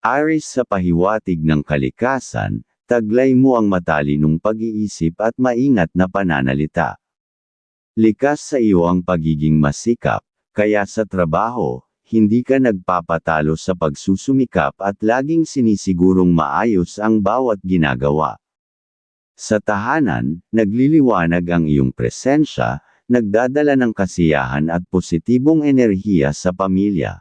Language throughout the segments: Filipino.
Aris sa pahiwatig ng kalikasan, taglay mo ang matalinong pag-iisip at maingat na pananalita. Likas sa iyo ang pagiging masikap, kaya sa trabaho, hindi ka nagpapatalo sa pagsusumikap at laging sinisigurong maayos ang bawat ginagawa. Sa tahanan, nagliliwanag ang iyong presensya, nagdadala ng kasiyahan at positibong enerhiya sa pamilya.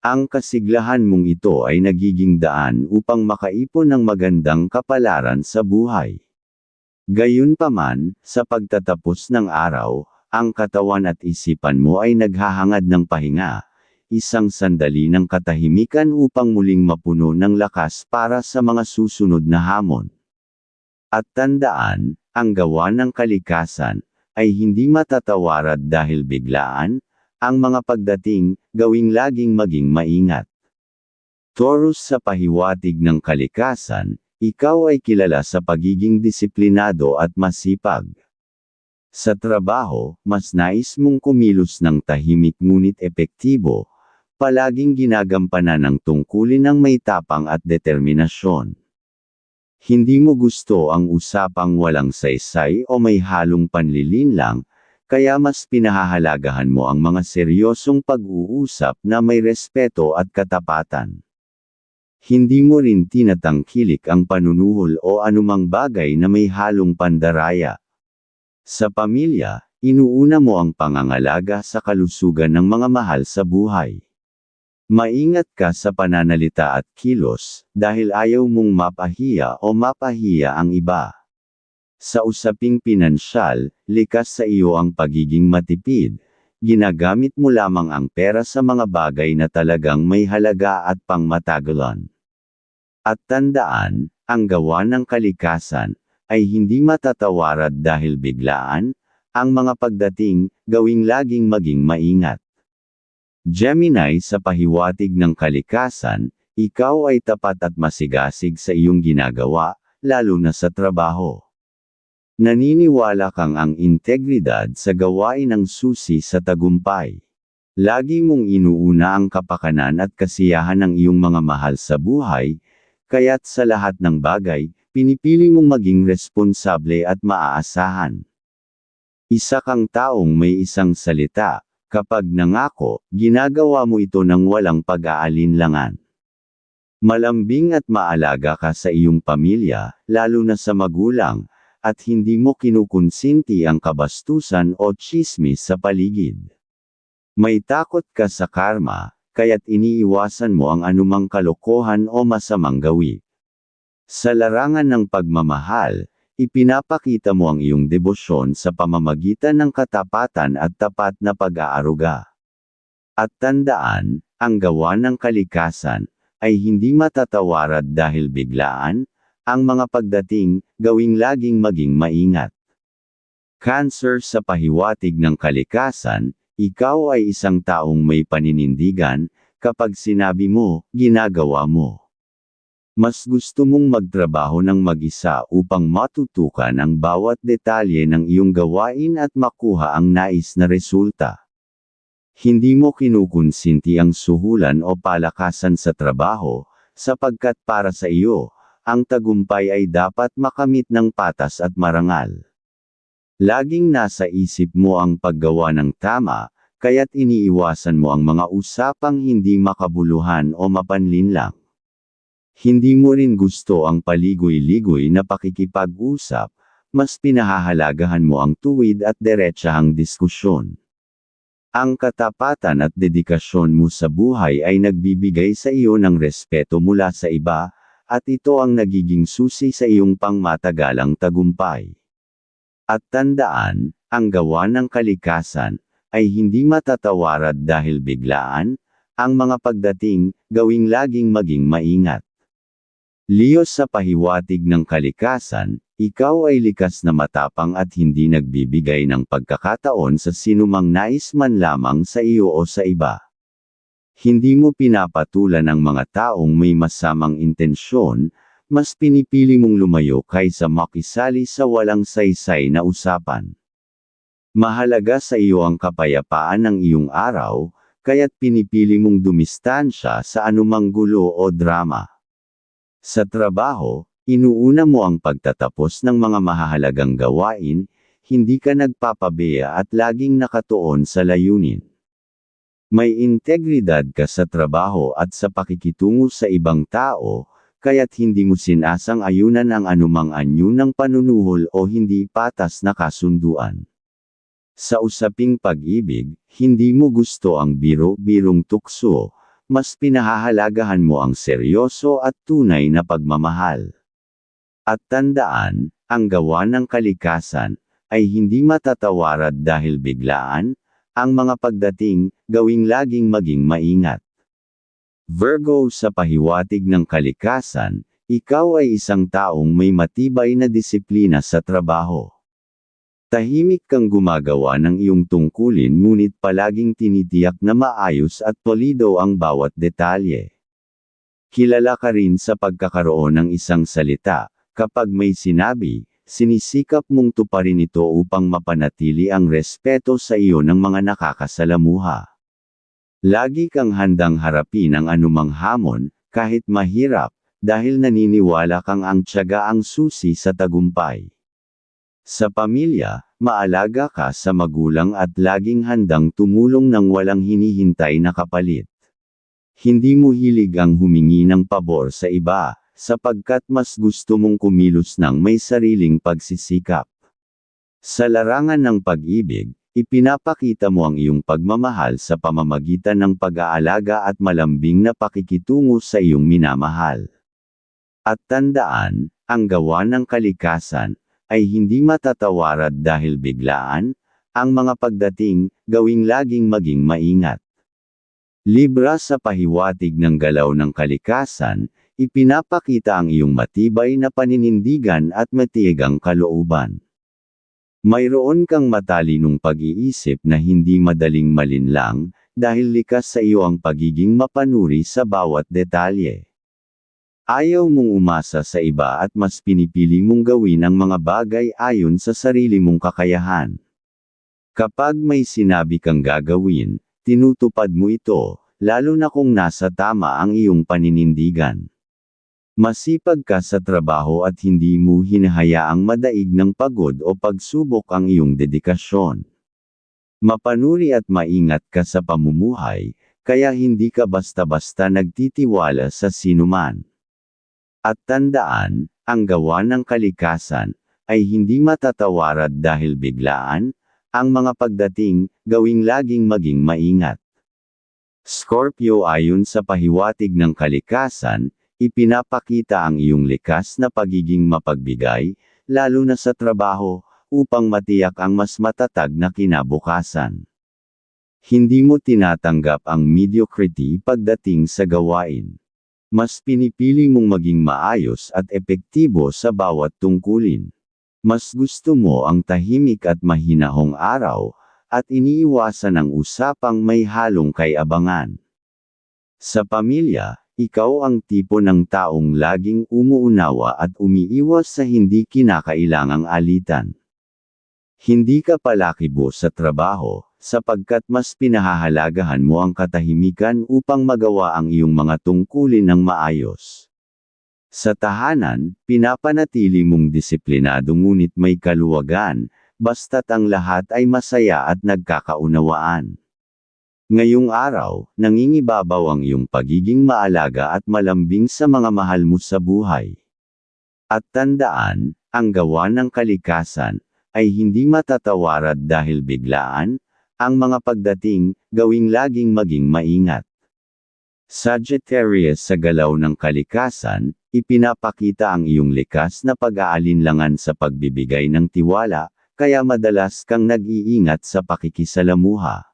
Ang kasiglahan mong ito ay nagiging daan upang makaipon ng magandang kapalaran sa buhay. Gayunpaman, sa pagtatapos ng araw, ang katawan at isipan mo ay naghahangad ng pahinga, isang sandali ng katahimikan upang muling mapuno ng lakas para sa mga susunod na hamon. At tandaan, ang gawa ng kalikasan, ay hindi matatawarad dahil biglaan, ang mga pagdating, gawing laging maging maingat. Taurus sa pahiwatig ng kalikasan, ikaw ay kilala sa pagiging disiplinado at masipag. Sa trabaho, mas nais mong kumilos ng tahimik ngunit epektibo, palaging ginagampanan ng tungkulin ng may tapang at determinasyon. Hindi mo gusto ang usapang walang saysay o may halong panlilinlang, kaya mas pinahahalagahan mo ang mga seryosong pag-uusap na may respeto at katapatan. Hindi mo rin tinatangkilik ang panunuhol o anumang bagay na may halong pandaraya. Sa pamilya, inuuna mo ang pangangalaga sa kalusugan ng mga mahal sa buhay. Maingat ka sa pananalita at kilos, dahil ayaw mong mapahiya o mapahiya ang iba. Sa usaping pinansyal, likas sa iyo ang pagiging matipid. Ginagamit mo lamang ang pera sa mga bagay na talagang may halaga at pangmatagalan. At tandaan, ang gawa ng kalikasan, ay hindi matatawarad dahil biglaan, ang mga pagdating, gawing laging maging maingat. Gemini sa pahiwatig ng kalikasan, ikaw ay tapat at masigasig sa iyong ginagawa, lalo na sa trabaho. Naniniwala kang ang integridad sa gawain ang susi sa tagumpay. Lagi mong inuuna ang kapakanan at kasiyahan ng iyong mga mahal sa buhay, kaya't sa lahat ng bagay, pinipili mong maging responsable at maaasahan. Isa kang taong may isang salita, kapag nangako, ginagawa mo ito ng walang pag-aalinlangan. Malambing at maalaga ka sa iyong pamilya, lalo na sa magulang, at hindi mo kinukonsinti ang kabastusan o chismis sa paligid. May takot ka sa karma, kaya't iniiwasan mo ang anumang kalokohan o masamang gawi. Sa larangan ng pagmamahal, ipinapakita mo ang iyong debosyon sa pamamagitan ng katapatan at tapat na pag-aaruga. At tandaan, ang gawa ng kalikasan, ay hindi matatawarad dahil biglaan, ang mga pagdating, gawing laging maging maingat. Cancer sa pahiwatig ng kalikasan, ikaw ay isang taong may paninindigan, kapag sinabi mo, ginagawa mo. Mas gusto mong magtrabaho ng mag-isa upang matutukan ang bawat detalye ng iyong gawain at makuha ang nais na resulta. Hindi mo kinukonsinti ang suhulan o palakasan sa trabaho, sapagkat para sa iyo, ang tagumpay ay dapat makamit ng patas at marangal. Laging nasa isip mo ang paggawa ng tama, kaya't iniiwasan mo ang mga usapang hindi makabuluhan o mapanlinlang. Hindi mo rin gusto ang paligoy-ligoy na pakikipag-usap, mas pinahahalagahan mo ang tuwid at diretsahang diskusyon. Ang katapatan at dedikasyon mo sa buhay ay nagbibigay sa iyo ng respeto mula sa iba, at ito ang nagiging susi sa iyong pangmatagalang tagumpay. At tandaan, ang gawa ng kalikasan, ay hindi matatawarad dahil biglaan, ang mga pagdating, gawing laging maging maingat. Leo sa pahiwatig ng kalikasan, ikaw ay likas na matapang at hindi nagbibigay ng pagkakataon sa sinumang nais man lamang sa iyo o sa iba. Hindi mo pinapatulan ang mga taong may masamang intensyon, mas pinipili mong lumayo kaysa makisali sa walang saysay na usapan. Mahalaga sa iyo ang kapayapaan ng iyong araw, kaya't pinipili mong dumistansya sa anumang gulo o drama. Sa trabaho, inuuna mo ang pagtatapos ng mga mahahalagang gawain, hindi ka nagpapabeya at laging nakatuon sa layunin. May integridad ka sa trabaho at sa pakikitungo sa ibang tao, kaya't hindi mo sinasang ayunan ang anumang anyo ng panunuhol o hindi patas na kasunduan. Sa usaping pag-ibig, hindi mo gusto ang biro-birong tukso, mas pinahahalagahan mo ang seryoso at tunay na pagmamahal. At tandaan, ang gawa ng kalikasan, ay hindi matatawarad dahil biglaan, ang mga pagdating, gawing laging maging maingat. Virgo sa pahiwatig ng kalikasan, ikaw ay isang taong may matibay na disiplina sa trabaho. Tahimik kang gumagawa ng iyong tungkulin ngunit palaging tinitiyak na maayos at polido ang bawat detalye. Kilala ka rin sa pagkakaroon ng isang salita, kapag may sinabi, Sinisikap mong tuparin ito upang mapanatili ang respeto sa iyo ng mga nakakasalamuha. Lagi kang handang harapin ang anumang hamon, kahit mahirap, dahil naniniwala kang ang tiyaga ang susi sa tagumpay. Sa pamilya, maalaga ka sa magulang at laging handang tumulong ng walang hinihintay na kapalit. Hindi mo hilig ang humingi ng pabor sa iba, sapagkat mas gusto mong kumilos ng may sariling pagsisikap. Sa larangan ng pag-ibig, ipinapakita mo ang iyong pagmamahal sa pamamagitan ng pag-aalaga at malambing na pakikitungo sa iyong minamahal. At tandaan, ang gawa ng kalikasan, ay hindi matatawarad dahil biglaan, ang mga pagdating, gawing laging maging maingat. Libra sa pahiwatig ng galaw ng kalikasan, Ipinapakita ang iyong matibay na paninindigan at matiyagang kalooban. Mayroon kang matalinong pag-iisip na hindi madaling malinlang, dahil likas sa iyo ang pagiging mapanuri sa bawat detalye. Ayaw mong umasa sa iba at mas pinipili mong gawin ang mga bagay ayon sa sarili mong kakayahan. Kapag may sinabi kang gagawin, tinutupad mo ito, lalo na kung nasa tama ang iyong paninindigan. Masipag ka sa trabaho at hindi mo hinahayaang madaig ng pagod o pagsubok ang iyong dedikasyon. Mapanuri at maingat ka sa pamumuhay, kaya hindi ka basta-basta nagtitiwala sa sinuman. At tandaan, ang gawa ng kalikasan, ay hindi matatawarad dahil biglaan, ang mga pagdating, gawing laging maging maingat. Scorpio ayon sa pahiwatig ng kalikasan, Ipinapakita ang iyong likas na pagiging mapagbigay, lalo na sa trabaho, upang matiyak ang mas matatag na kinabukasan. Hindi mo tinatanggap ang mediocrity pagdating sa gawain. Mas pinipili mong maging maayos at epektibo sa bawat tungkulin. Mas gusto mo ang tahimik at mahinahong araw, at iniiwasan ang usapang may halong kay abangan. Sa pamilya, ikaw ang tipo ng taong laging umuunawa at umiiwas sa hindi kinakailangang alitan. Hindi ka palakibo sa trabaho, sapagkat mas pinahahalagahan mo ang katahimikan upang magawa ang iyong mga tungkulin ng maayos. Sa tahanan, pinapanatili mong disiplinado ngunit may kaluwagan, basta't ang lahat ay masaya at nagkakaunawaan. Ngayong araw, nangingibabaw ang iyong pagiging maalaga at malambing sa mga mahal mo sa buhay. At tandaan, ang gawa ng kalikasan, ay hindi matatawarad dahil biglaan, ang mga pagdating, gawing laging maging maingat. Sagittarius sa galaw ng kalikasan, ipinapakita ang iyong likas na pag-aalinlangan sa pagbibigay ng tiwala, kaya madalas kang nag-iingat sa pakikisalamuha.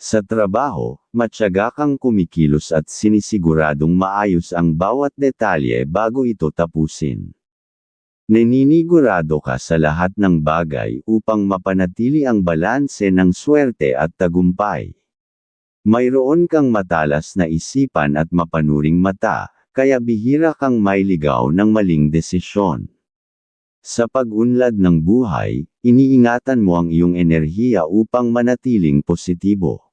Sa trabaho, matyaga kang kumikilos at sinisiguradong maayos ang bawat detalye bago ito tapusin. Naninigurado ka sa lahat ng bagay upang mapanatili ang balanse ng swerte at tagumpay. Mayroon kang matalas na isipan at mapanuring mata, kaya bihira kang mailigaw ng maling desisyon. Sa pag-unlad ng buhay, iniingatan mo ang iyong enerhiya upang manatiling positibo.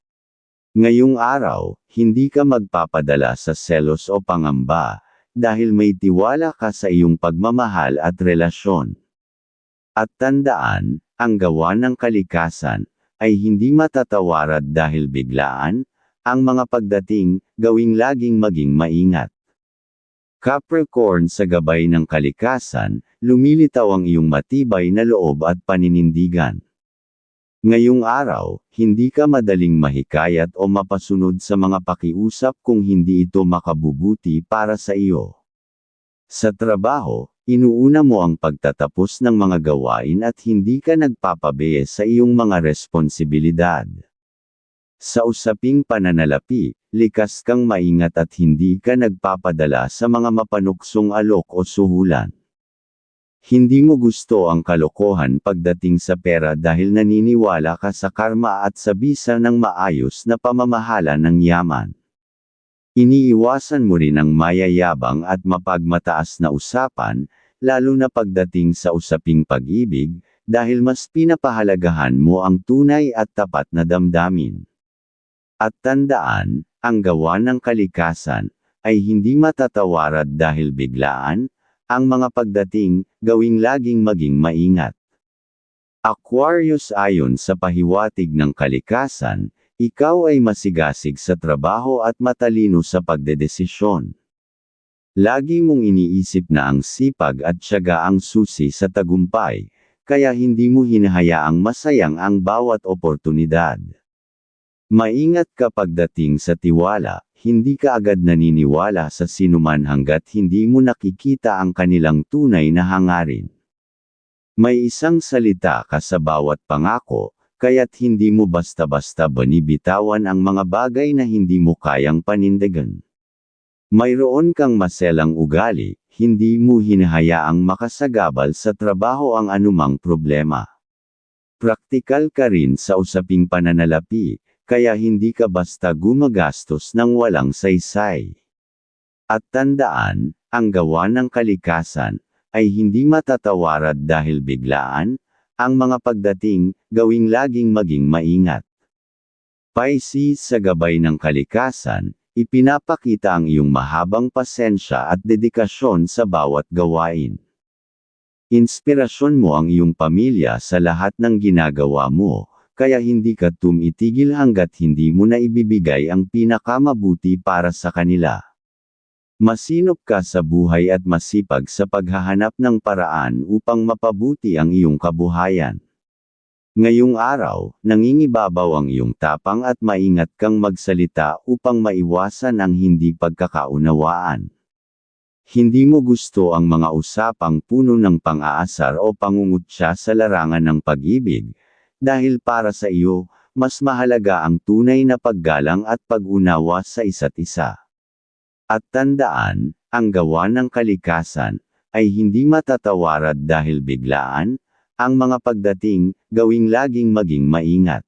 Ngayong araw, hindi ka magpapadala sa selos o pangamba, dahil may tiwala ka sa iyong pagmamahal at relasyon. At tandaan, ang gawa ng kalikasan, ay hindi matatawarad dahil biglaan, ang mga pagdating, gawing laging maging maingat. Capricorn sa gabay ng kalikasan, lumilitaw ang iyong matibay na loob at paninindigan. Ngayong araw, hindi ka madaling mahikayat o mapasunod sa mga pakiusap kung hindi ito makabubuti para sa iyo. Sa trabaho, inuuna mo ang pagtatapos ng mga gawain at hindi ka nagpapabeya sa iyong mga responsibilidad. Sa usaping pananalapi, likas kang maingat at hindi ka nagpapadala sa mga mapanuksong alok o suhulan. Hindi mo gusto ang kalokohan pagdating sa pera dahil naniniwala ka sa karma at sa bisa ng maayos na pamamahala ng yaman. Iniiwasan mo rin ang mayayabang at mapagmataas na usapan, lalo na pagdating sa usaping pag-ibig, dahil mas pinapahalagahan mo ang tunay at tapat na damdamin. At tandaan, ang gawa ng kalikasan, ay hindi matatawarad dahil biglaan, ang mga pagdating, gawing laging maging maingat. Aquarius ayon sa pahiwatig ng kalikasan, ikaw ay masigasig sa trabaho at matalino sa pagdedesisyon. Lagi mong iniisip na ang sipag at tiyaga ang susi sa tagumpay, kaya hindi mo hinahayaang masayang ang bawat oportunidad. Maingat ka pagdating sa tiwala, hindi ka agad naniniwala sa sinuman hanggat hindi mo nakikita ang kanilang tunay na hangarin. May isang salita ka sa bawat pangako, kaya't hindi mo basta-basta banibitawan ang mga bagay na hindi mo kayang panindigan. Mayroon kang maselang ugali, hindi mo hinahayaang makasagabal sa trabaho ang anumang problema. Praktikal ka rin sa usaping pananalapi, kaya hindi ka basta gumagastos ng walang saysay. At tandaan, ang gawa ng kalikasan, ay hindi matatawarad dahil biglaan, ang mga pagdating, gawing laging maging maingat. Pisces sa gabay ng kalikasan, ipinapakita ang iyong mahabang pasensya at dedikasyon sa bawat gawain. Inspirasyon mo ang iyong pamilya sa lahat ng ginagawa mo, kaya hindi ka tumitigil hanggat hindi mo na ibibigay ang pinakamabuti para sa kanila. Masinop ka sa buhay at masipag sa paghahanap ng paraan upang mapabuti ang iyong kabuhayan. Ngayong araw, nangingibabaw ang iyong tapang at maingat kang magsalita upang maiwasan ang hindi pagkakaunawaan. Hindi mo gusto ang mga usapang puno ng pang-aasar o pangungutya sa larangan ng pag-ibig, dahil para sa iyo, mas mahalaga ang tunay na paggalang at pag-unawa sa isa't isa. At tandaan, ang gawa ng kalikasan, ay hindi matatawarad dahil biglaan, ang mga pagdating, gawing laging maging maingat.